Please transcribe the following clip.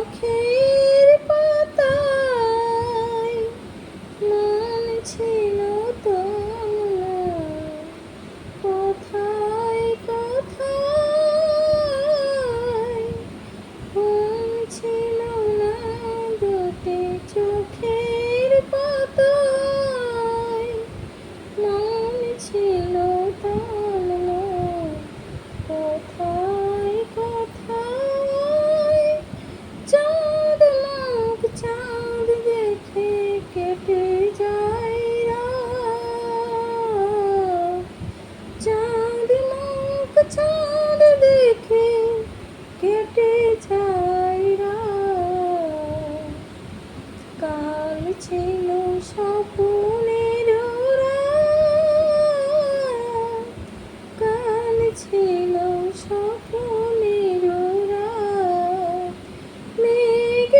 চোখের পাতায় মন ছিল হেঁটে যাই চাঁদ মুখ চাঁদ দেখে কেটে যাই কাল ছিল স্বপনের কাল ছিল স্বপনের মেঘ